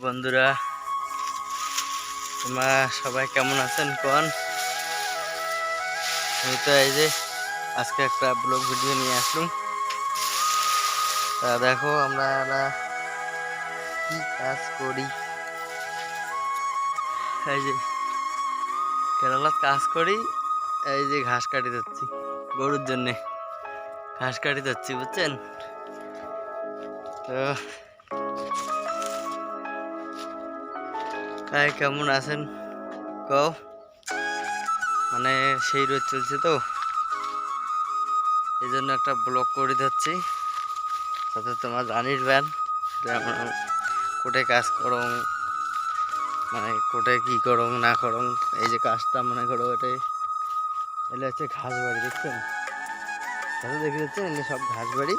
বন্ধুরা, তোমরা সবাই কেমন আছেন কোন? আমি তো এই যে আজকে একটা ব্লগ ভিডিও নিয়ে আসলাম। তা দেখো আমরা কি কাজ করি? এই যে কেরালার কাজ করি, এই যে ঘাস কাটি যাচ্ছি গরুর জন্যে। ঘাস কাটি যাচ্ছি, বুঝছেন? তো তাই কেমন আছেন? কও। মানে সেই রোদ চলছে তো। এই জন্য একটা ব্লগ করে দিচ্ছি। তাতে তোমার যে আমরা কোটে কাজ করং মানে কোটে কি করং, না করং, এই যে কাজটা মনে করো এটাই। এলে হচ্ছে ঘাস বাড়ি দেখছেন ঘাসও দেখে যাচ্ছেন এলে সব ঘাস বাড়ি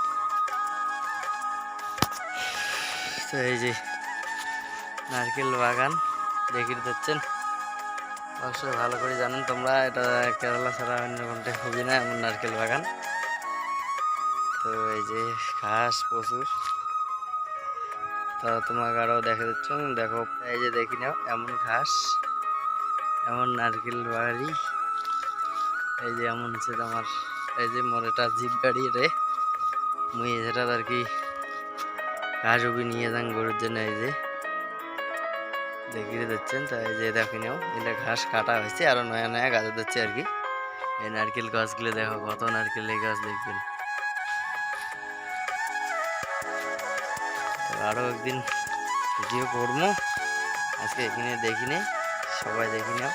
তো এই যে নারকেল বাগান। দেখে যাচ্ছেন অবশ্যই ভালো করে জানেন তোমরা, এটা কেরালা ছাড়া অন্য কোনটায় হবে না, এমন নারকেল বাগান। তো এই যে ঘাস প্রচুর। তা তোমাকে আরও দেখা যাচ্ছে দেখো, এই যে দেখি নাও, এমন ঘাস, এমন নারকেল বাড়ি। এই যে এমন হচ্ছে তোমার, এই যে মোর মরেটা জিপ গাড়ি রে। মুই যেটা আর কি ঘাস উবি নিয়ে যান গরুর জন্য, এই যে। দেখিয়ে দিচ্ছেন তাই যে দেখে নাও, এটা ঘাস কাটা হয়েছে, আরও নয়া নয়া গাছ দিচ্ছে আর কি। এই নারকেল গাছগুলো দেখো, কত নারকেল এই গাছ দেখবেন। তো আরও একদিন ভিডিও করব, আজকে এখানে দেখিনি, সবাই দেখি নাও।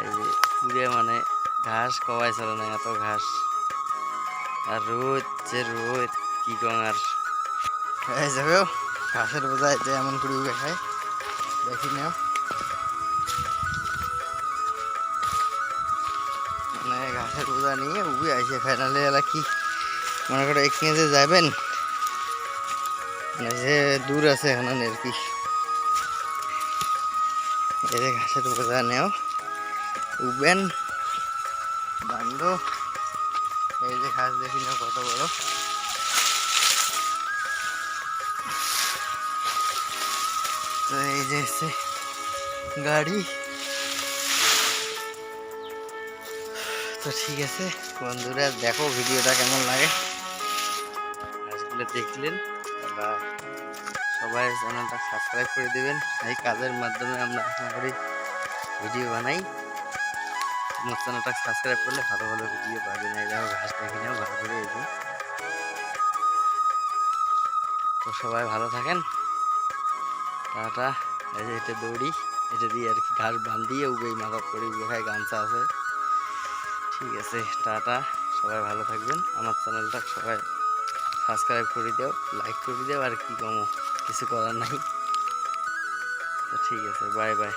এই যে পুরে মানে ঘাস কবাই চলে না, এত ঘাস। আর রোদ যে রোদ, কি কম আর। ঘাসের বোঝায় যে এমন করে উবে খায়। দেখি নাও মানে ঘাসের বোঝা নিয়ে উবে আসে ফাইনালে এলা কি মনে করো এখানে যে যাবেন? মানে যে দূর আছে এখানে আর কি। এই যে ঘাসের বোঝা নেও। উবেন বান্ধ এই যে ঘাস দেখি নাও কত বড়। হচ্ছে গাড়ি তো ঠিক আছে বন্ধুরা দেখো ভিডিওটা কেমন লাগে গাছগুলো দেখলেন বা সবাই চ্যানেলটা সাবস্ক্রাইব করে দেবেন এই কাজের মাধ্যমে আমরা আশা করি ভিডিও বানাই আমার চ্যানেলটা সাবস্ক্রাইব করলে ভালো ভালো ভিডিও পাবেন এই দেখো ঘাস দেখে নাও ভালো করে এই। তো সবাই ভালো থাকেন টাটা এটা দৌড়ি, এটা দিয়ে আর কি ঘাস বান্ধিয়ে উবেই মাপ করে উবে গামছা আছে। ঠিক আছে, টাটা, সবাই ভালো থাকবেন। আমার চ্যানেলটা সবাই সাবস্ক্রাইব করে দেও লাইক করে দেও, আর কি কমো, কিছু করার নাই। তো ঠিক আছে বাই বাই